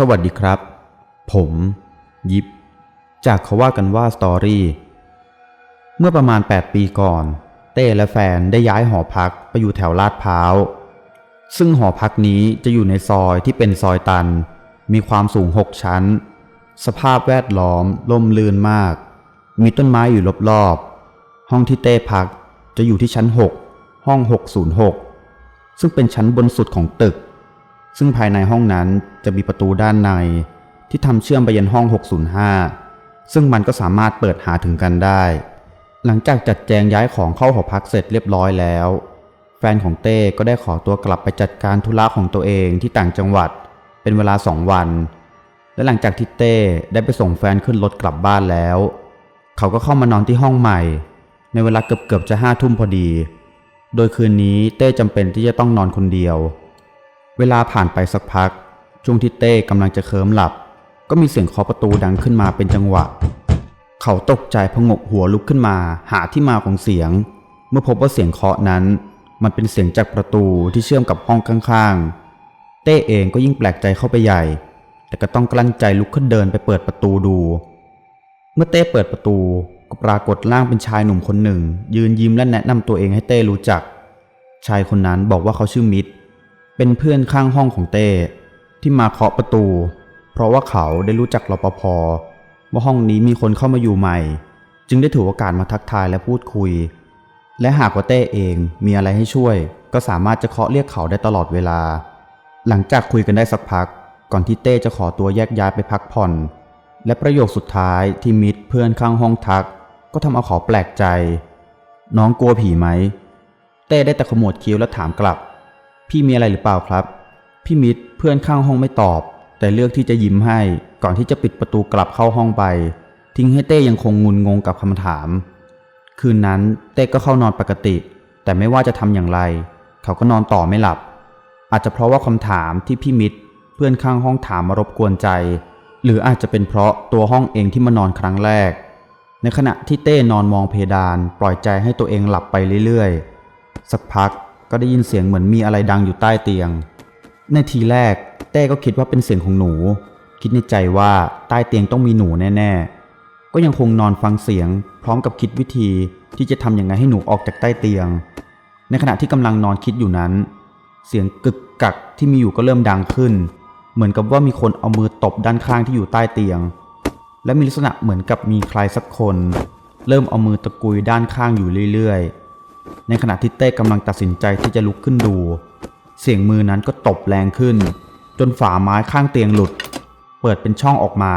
สวัสดีครับ ผม ยิปจากเขาว่ากันว่าสตอรี่ เมื่อประมาณ 8 ปีก่อน เต้และแฟนได้ย้ายหอพักไปอยู่แถวลาดพร้าว ซึ่งหอพักนี้จะอยู่ในซอยที่เป็นซอยตัน มีความสูง 6 ชั้น สภาพแวดล้อมร่มรื่นมาก มีต้นไม้อยู่รอบๆ ห้องที่เต้พักจะอยู่ที่ชั้น 6 ห้อง 606 ซึ่งเป็นชั้นบนสุดของตึก ซึ่งภายในห้องนั้นจะมีประตูด้านใน ที่ทำเชื่อมไปยังห้อง 605 ซึ่งมันก็สามารถเปิดหาถึงกันได้ หลังจากจัดแจงย้ายของเข้าหอพักเสร็จเรียบร้อยแล้ว แฟนของเต้ก็ได้ขอตัวกลับไปจัดการธุระของตัวเองที่ต่างจังหวัด เป็นเวลาสองวัน และหลังจากที่เต้ได้ไปส่งแฟนขึ้นรถกลับบ้านแล้ว เขาก็เข้ามานอนที่ห้องใหม่ ในเวลาเกือบๆจะห้าทุ่มพอดี โดยคืนนี้เต้จำเป็นที่จะต้องนอนคนเดียวเเวลาผ่านไปสักพัก ช่วงที่เต้กำลังจะเคลิ้มหลับ ก็มีเสียงเคาะประตูดังขึ้นมาเป็นจังหวะ เขาตกใจพงกหัวลุกขึ้นมาหาที่มาของเสียง เมื่อพบว่าเสียงเคาะนั้น มันเป็นเสียงจากประตูที่เชื่อมกับห้องข้างๆ เต้เองก็ยิ่งแปลกใจเข้าไปใหญ่ แต่ก็ต้องกลั้นใจลุกขึ้นเดินไปเปิดประตูดู เมื่อเต้เปิดประตูก็ปรากฏร่างเป็นชายหนุ่มคนหนึ่ง ยืนยิ้มและแนะนำตัวเองให้เต้รู้จัก ชายคนนั้นบอกว่าเขาชื่อมิตร เป็นเพื่อนข้างห้องของเต้ที่มาเคาะประตู เพราะว่าเขาได้รู้จักรปภว่าห้องนี้มีคนเข้ามาอยู่ใหม่ จึงได้ถือโอกาสมาทักทายและพูดคุย และหากว่าเต้เองมีอะไรให้ช่วย ก็สามารถจะเคาะเรียกเขาได้ตลอดเวลา หลังจากคุยกันได้สักพัก ก่อนที่เต้จะขอตัวแยกย้ายไปพักผ่อน และประโยคสุดท้ายที่มิตรเพื่อนข้างห้องทัก ก็ทำเอาเขาแปลกใจ น้องกลัวผีไหม เต้ได้แต่ขมวดคิ้วและถามกลับ พี่มีอะไรหรือเปล่าครับ พี่มิตรเพื่อนข้างห้องไม่ตอบ แต่เลือกที่จะยิ้มให้ ก่อนที่จะปิดประตูกลับเข้าห้องไป ทิ้งให้เต้ยังคงงุนงงกับคำถาม คืนนั้นเต้ก็เข้านอนปกติ แต่ไม่ว่าจะทำอย่างไร เขาก็นอนต่อไม่หลับ อาจจะเพราะว่าคำถามที่พี่มิตรเพื่อนข้างห้องถามมารบกวนใจ หรืออาจจะเป็นเพราะตัวห้องเองที่มานอนครั้งแรก ในขณะที่เต้นอนมองเพดาน ปล่อยใจให้ตัวเองหลับไปเรื่อยๆ สักพัก ก็ได้ยินเสียงเหมือนมีอะไรดังอยู่ใต้เตียง ในทีแรกเต้ก็คิดว่าเป็นเสียงของหนู คิดในใจว่าใต้เตียงต้องมีหนูแน่ๆ ก็ยังคงนอนฟังเสียง พร้อมกับคิดวิธีที่จะทำยังไงให้หนูออกจากใต้เตียง ในขณะที่กำลังนอนคิดอยู่นั้น เสียงกึกกักที่มีอยู่ก็เริ่มดังขึ้น เหมือนกับว่ามีคนเอามือตบด้านข้างที่อยู่ใต้เตียง และมีลักษณะเหมือนกับมีใครสักคน เริ่มเอามือตะกุยด้านข้างอยู่เรื่อยๆ ในขณะที่เต้กำลังตัดสินใจที่จะลุกขึ้นดู เสียงมือนั้นก็ตบแรงขึ้น จนฝาไม้ข้างเตียงหลุด เปิดเป็นช่องออกมา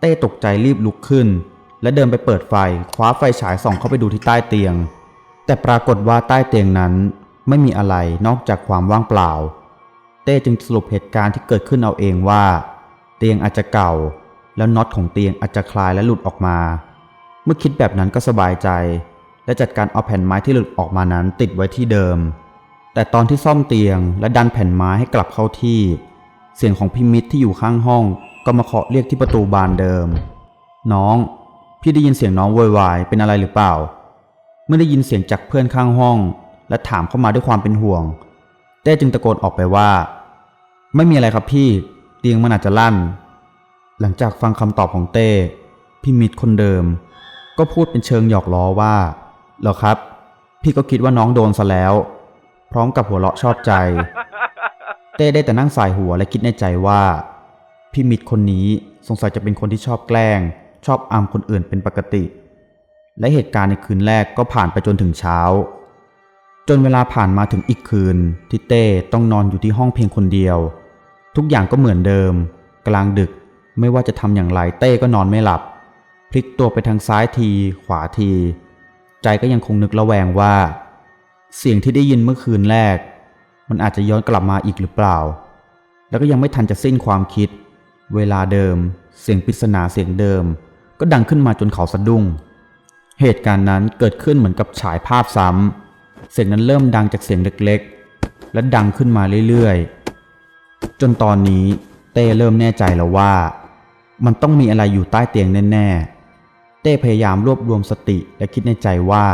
เต้ตกใจรีบลุกขึ้น และเดินไปเปิดไฟคว้าไฟฉายส่องเข้าไปดูที่ใต้เตียง แต่ปรากฏว่าใต้เตียงนั้นไม่มีอะไรนอกจากความว่างเปล่า เต้จึงสรุปเหตุการณ์ที่เกิดขึ้นเอาเองว่า เตียงอาจจะเก่า แล้วน็อตของเตียงอาจจะคลายและหลุดออกมา เมื่อคิดแบบนั้นก็สบายใจ และจัดการเอาแผ่นไม้ที่หลุดออกมานั้นติดไว้ที่เดิม แต่ตอนที่ซ่อมเตียงและดันแผ่นไม้ให้กลับเข้าที่ เสียงของพี่มิตรที่อยู่ข้างห้องก็มาเคาะเรียกที่ประตูบานเดิม น้อง พี่ได้ยินเสียงน้องโวยวายเป็นอะไรหรือเปล่า เมื่อได้ยินเสียงจากเพื่อนข้างห้อง และถามเข้ามาด้วยความเป็นห่วงเต้จึงตะโกนออกไปว่า ไม่มีอะไรครับพี่ เตียงมันอาจจะลั่น หลังจากฟังคำตอบของเต้พี่มิตรคนเดิม ก็พูดเป็นเชิงหยอกล้อว่า หรอครับ พี่ก็คิดว่าน้องโดนซะแล้ว พร้อมกับหัวเราะชอบใจ เต้ได้แต่นั่งสายหัวและคิดในใจว่า พี่มิตรคนนี้สงสัยจะเป็นคนที่ชอบแกล้ง ชอบอำคนอื่นเป็นปกติ และเหตุการณ์ในคืนแรกก็ผ่านไปจนถึงเช้า จนเวลาผ่านมาถึงอีกคืน ที่เต้ต้องนอนอยู่ที่ห้องเพียงคนเดียว ทุกอย่างก็เหมือนเดิม กลางดึกไม่ว่าจะทำอย่างไรเต้ก็นอนไม่หลับ พลิกตัวไปทางซ้ายที ขวาที ใจก็ยังคงนึกระแวงว่า เสียงที่ได้ยินเมื่อคืนแรก มันอาจจะย้อนกลับมาอีกหรือเปล่า แล้วก็ยังไม่ทันจะสิ้นความคิด เวลาเดิม เสียงปริศนาเสียงเดิม ก็ดังขึ้นมาจนเขาสะดุ้ง เหตุการณ์นั้นเกิดขึ้นเหมือนกับฉายภาพซ้ำเสียงนั้นเริ่มดังจากเสียงเล็กๆ และดังขึ้นมาเรื่อยๆ จนตอนนี้เต้เริ่มแน่ใจแล้วว่า มันต้องมีอะไรอยู่ใต้เตียงแน่ๆ เต้พยายามรวบรวมสติและคิดในใจว่า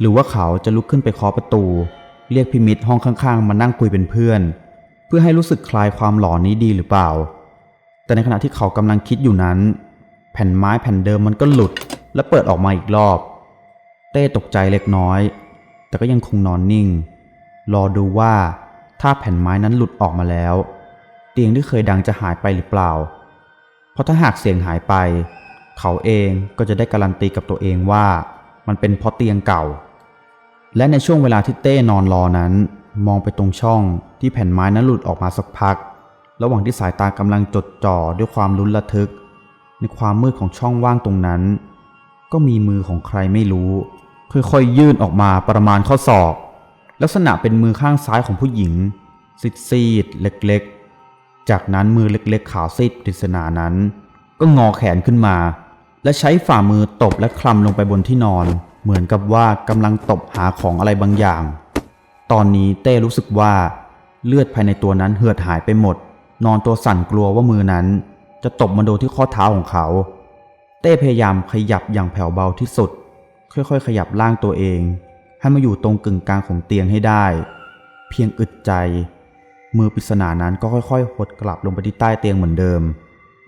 หรือว่าเขาจะลุกขึ้นไปเคาะประตู เรียกพิมิตห้องข้างๆ มานั่งคุยเป็นเพื่อน เพื่อให้รู้สึกคลายความหลอนนี้ดีหรือเปล่า แต่ในขณะที่เขากำลังคิดอยู่นั้น แผ่นไม้แผ่นเดิมมันก็หลุด และเปิดออกมาอีกรอบ เต้ตกใจเล็กน้อย แต่ก็ยังคงนอนนิ่ง รอดูว่าถ้าแผ่นไม้นั้นหลุดออกมาแล้ว เตียงที่เคยดังจะหายไปหรือเปล่า เพราะถ้าหากเสียงหายไป เขาเองก็จะได้การันตีกับตัวเองว่า มันเป็นเพราะเตียงเก่า และในช่วงเวลาที่เต้นอนรอนั้น มองไปตรงช่องที่แผ่นไม้นั้นหลุดออกมาสักพัก ระหว่างที่สายตากำลังจดจ่อด้วยความลุ้นระทึก ในความมืดของช่องว่างตรงนั้น ก็มีมือของใครไม่รู้ ค่อยๆยื่นออกมาประมาณข้อศอก ลักษณะเป็นมือข้างซ้ายของผู้หญิงซีดๆเล็กๆ จากนั้นมือเล็กๆขาวซีดปริศนานั้น ก็งอแขนขึ้นมา และใช้ฝ่ามือตบและคลำลงไปบนที่นอน เหมือนกับว่ากำลังตบหาของอะไรบางอย่าง ตอนนี้เต้รู้สึกว่า เลือดภายในตัวนั้นเหือดหายไปหมด นอนตัวสั่นกลัวว่ามือนั้น จะตบมาโดนที่ข้อเท้าของเขา เต้พยายามขยับอย่างแผ่วเบาที่สุด ค่อยๆ ขยับร่างตัวเอง ให้มาอยู่ตรงกึ่งกลางของเตียงให้ได้ เพียงอึดใจ มือปริศนานั้นก็ค่อยๆหดกลับลงไปที่ใต้เตียงเหมือนเดิม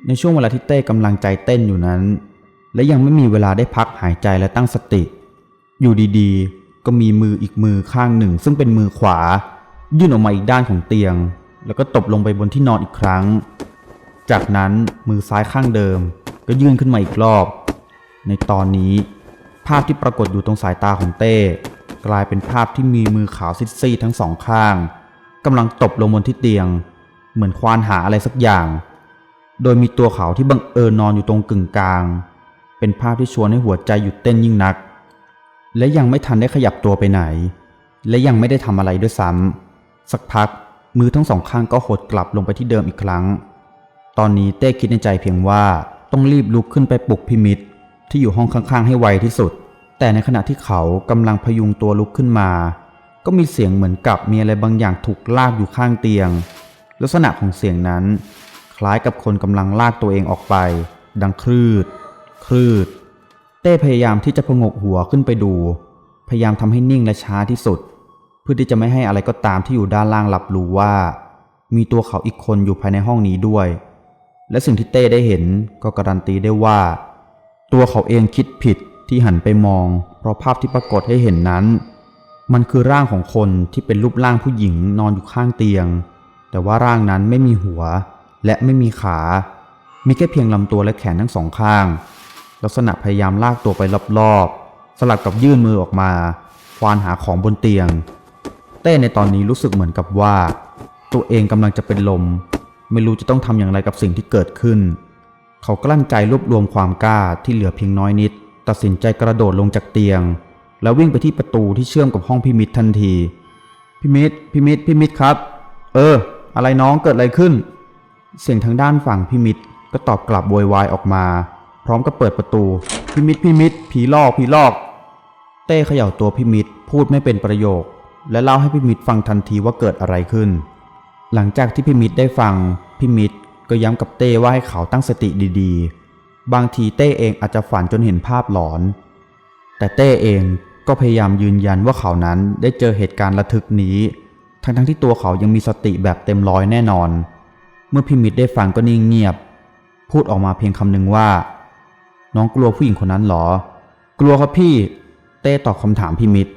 ในช่วงเวลาที่เต้กำลังใจเต้นอยู่นั้น และยังไม่มีเวลาได้พักหายใจและตั้งสติ อยู่ดีๆ ก็มีมืออีกมือข้างหนึ่ง ซึ่งเป็นมือขวา ยื่นออกมาอีกด้านของเตียง แล้วก็ตบลงไปบนที่นอนอีกครั้ง จากนั้นมือซ้ายข้างเดิม ก็ยื่นขึ้นมาอีกรอบ ในตอนนี้ ภาพที่ปรากฏอยู่ตรงสายตาของเต้กลายเป็นภาพที่มีมือขาวซีดๆทั้งสองข้างกำลังตบลงบนที่เตียง เหมือนควานหาอะไรสักอย่าง โดยมีตัวเขาที่บังเอิญนอนอยู่ตรงกึ่งกลาง เป็นภาพที่ชวนให้หัวใจหยุดเต้นยิ่งนัก และยังไม่ทันได้ขยับตัวไปไหน และยังไม่ได้ทำอะไรด้วยซ้ำสักพักมือทั้งสองข้างก็หดกลับลงไปที่เดิมอีกครั้ง ตอนนี้เต้คิดในใจเพียงว่าต้องรีบลุกขึ้นไปปลุกพิมิตรที่อยู่ห้องข้างๆ ให้ไวที่สุด แต่ในขณะที่เขากำลังพยุงตัวลุกขึ้นมา ก็มีเสียงเหมือนกับมีอะไรบางอย่างถูกลากอยู่ข้างเตียง ลักษณะของเสียงนั้น คล้ายกับคนกำลังลากตัวเองออกไป ดังคลืด คลืด เต้พยายามที่จะพงกหัวขึ้นไปดู พยายามทำให้นิ่งและช้าที่สุด เพื่อที่จะไม่ให้อะไรก็ตามที่อยู่ด้านล่างรับรู้ว่า มีตัวเขาอีกคนอยู่ภายในห้องนี้ด้วย และสิ่งที่เต้ได้เห็นก็การันตีได้ว่า ตัวเขาเองคิดผิดที่หันไปมอง เพราะภาพที่ปรากฏให้เห็นนั้น มันคือร่างของคนที่เป็นรูปร่างผู้หญิงนอนอยู่ข้างเตียง แต่ว่าร่างนั้นไม่มีหัวและไม่มีขา มีแค่เพียงลำตัวและแขนทั้งสองข้าง ลักษณะพยายามลากตัวไปรอบๆ สลับกับยื่นมือออกมาควานหาของบนเตียง เต้ในตอนนี้รู้สึกเหมือนกับว่า ตัวเองกำลังจะเป็นลม ไม่รู้จะต้องทำอย่างไรกับสิ่งที่เกิดขึ้น เขากลั้นใจรวบรวมความกล้าที่เหลือเพียงน้อยนิด ตัดสินใจกระโดดลงจากเตียง แล้ววิ่งไปที่ประตูที่เชื่อมกับห้องพิมิตรทันทีพิมิตรพิมิตรพิมิตรครับ เออ อะไรน้องเกิดอะไรขึ้น เสียงทางด้านฝั่งพิมิตรก็ตอบกลับโวยวายออกมา พร้อมกับเปิดประตู พิมิตรพิมิตรผีลอกผีลอก เต้เขย่าตัวพิมิตรพูดไม่เป็นประโยค และเล่าให้พิมิตรฟังทันทีว่าเกิดอะไรขึ้น หลังจากที่พิมิตรได้ฟังพิมิตรก็ย้ำกับเต้ว่าให้เขาตั้งสติดีๆ บางทีเต้เองอาจจะฝันจนเห็นภาพหลอน แต่เต้เองก็พยายามยืนยันว่าเขานั้นได้เจอเหตุการณ์ระทึกนี้ ทั้งๆที่ตัวเขายังมีสติแบบเต็มร้อยแน่นอน เมื่อพิมิตรได้ฟังก็นิ่งเงียบ พูดออกมาเพียงคำหนึ่งว่า น้องกลัวผู้หญิงคนนั้นเหรอ กลัวครับพี่ เต้ตอบคำถามพิมิตร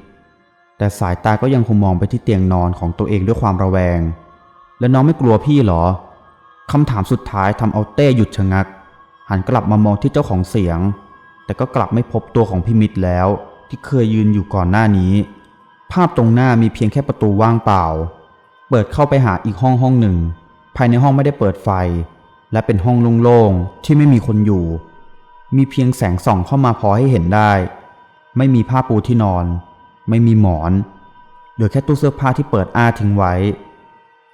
แต่สายตาก็ยังคงมองไปที่เตียงนอนของตัวเองด้วยความระแวง แล้วน้องไม่กลัวพี่เหรอคำถามสุดท้ายทำเอาเต้หยุดชะงัก หันกลับมามองที่เจ้าของเสียง แต่ก็กลับไม่พบตัวของพิมิตรแล้ว ที่เคยยืนอยู่ก่อนหน้านี้ ภาพตรงหน้ามีเพียงแค่ประตูว่างเปล่า เปิดเข้าไปหาอีกห้องห้องหนึ่ง ภายในห้องไม่ได้เปิดไฟ และเป็นห้องโล่งๆที่ไม่มีคนอยู่ มีเพียงแสงส่องเข้ามาพอให้เห็นได้ ไม่มีผ้าปูที่นอน ไม่มีหมอน เหลือแค่ตู้เสื้อผ้าที่เปิดอ้าทิ้งไว้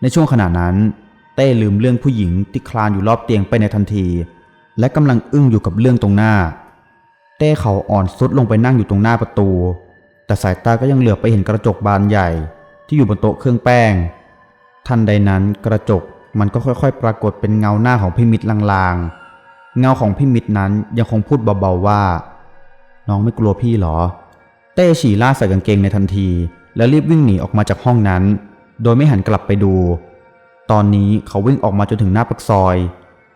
ในช่วงขณะนั้น เต้ลืมเรื่องผู้หญิงที่คลานอยู่รอบเตียงไปในทันที และกำลังอึ้งอยู่กับเรื่องตรงหน้า เต้เขาอ่อนซุดลงไปนั่งอยู่ตรงหน้าประตู แต่สายตาก็ยังเหลือบไปเห็นกระจกบานใหญ่ ที่อยู่บนโต๊ะเครื่องแป้ง ทันใดนั้นกระจกมันก็ค่อยๆ ปรากฏเป็นเงาหน้าของพิมิตลางๆ เงาของพิมิตรนั้นยังคงพูดเบาๆว่า น้องไม่กลัวพี่หรอ เต้ฉี่ล่าใส่กางเกงในทันที แล้วรีบวิ่งหนีออกมาจากห้องนั้น โดยไม่หันกลับไปดู ตอนนี้เขาวิ่งออกมาจนถึงหน้าปากซอย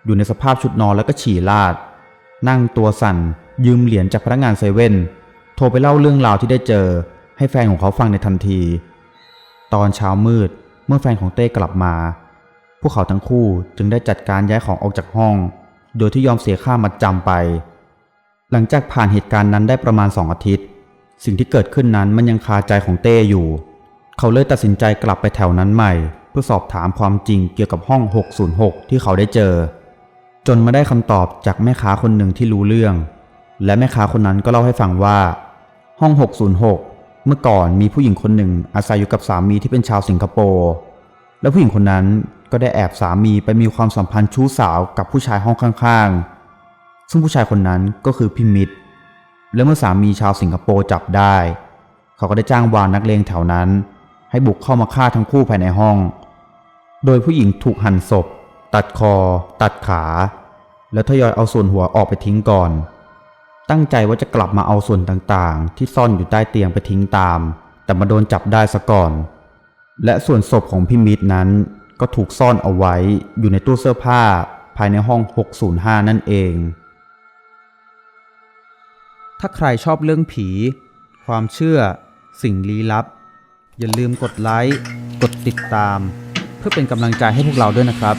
อยู่ในสภาพชุดนอนแล้วก็ฉี่ราด นั่งตัวสั่น ยืมเหรียญจากพนักงานเซเว่นโทรไปเล่าเรื่องราวที่ได้เจอ ให้แฟนของเขาฟังในทันที ตอนเช้ามืดเมื่อแฟนของเต้กลับมา พวกเขาทั้งคู่จึงได้จัดการย้ายของออกจากห้อง โดยที่ยอมเสียค่ามัดจำไป หลังจากผ่านเหตุการณ์นั้นได้ประมาณสองอาทิตย์ สิ่งที่เกิดขึ้นนั้นมันยังคาใจของเต้อยู่ เขาเลยตัดสินใจกลับไปแถวนั้นใหม่ เพื่อสอบถามความจริงเกี่ยวกับห้อง 606 ที่เขาได้เจอ จนมาได้คำตอบจากแม่ค้าคนหนึ่งที่รู้เรื่อง และแม่ค้าคนนั้นก็เล่าให้ฟังว่า ห้อง 606 เมื่อก่อนมีผู้หญิงคนหนึ่งอาศัยอยู่กับสามีที่เป็นชาวสิงคโปร์ แล้วผู้หญิงคนนั้นก็ได้แอบสามีไปมีความสัมพันธ์ชู้สาวกับผู้ชายห้องข้างๆ ซึ่งผู้ชายคนนั้นก็คือพิมิตรและเมื่อสามีชาวสิงคโปร์จับได้ เขาก็ได้จ้างวานนักเลงแถวนั้น ให้บุกเข้ามาฆ่าทั้งคู่ภายในห้อง โดยผู้หญิงถูกหั่นศพ ตัดคอ ตัดขา แล้วทยอยเอาส่วนหัวออกไปทิ้งก่อน ตั้งใจว่าจะกลับมาเอาส่วนต่างๆ ที่ซ่อนอยู่ใต้เตียงไปทิ้งตาม แต่มาโดนจับได้ซะก่อน และส่วนศพของพี่มิตรนั้นก็ถูกซ่อนเอาไว้อยู่ในตู้เสื้อผ้าภายในห้อง 605 นั่นเอง ถ้าใครชอบเรื่องผี ความเชื่อ สิ่งลี้ลับ อย่าลืมกดไลค์ กดติดตาม เพื่อเป็นกำลังใจให้พวกเราด้วยนะครับ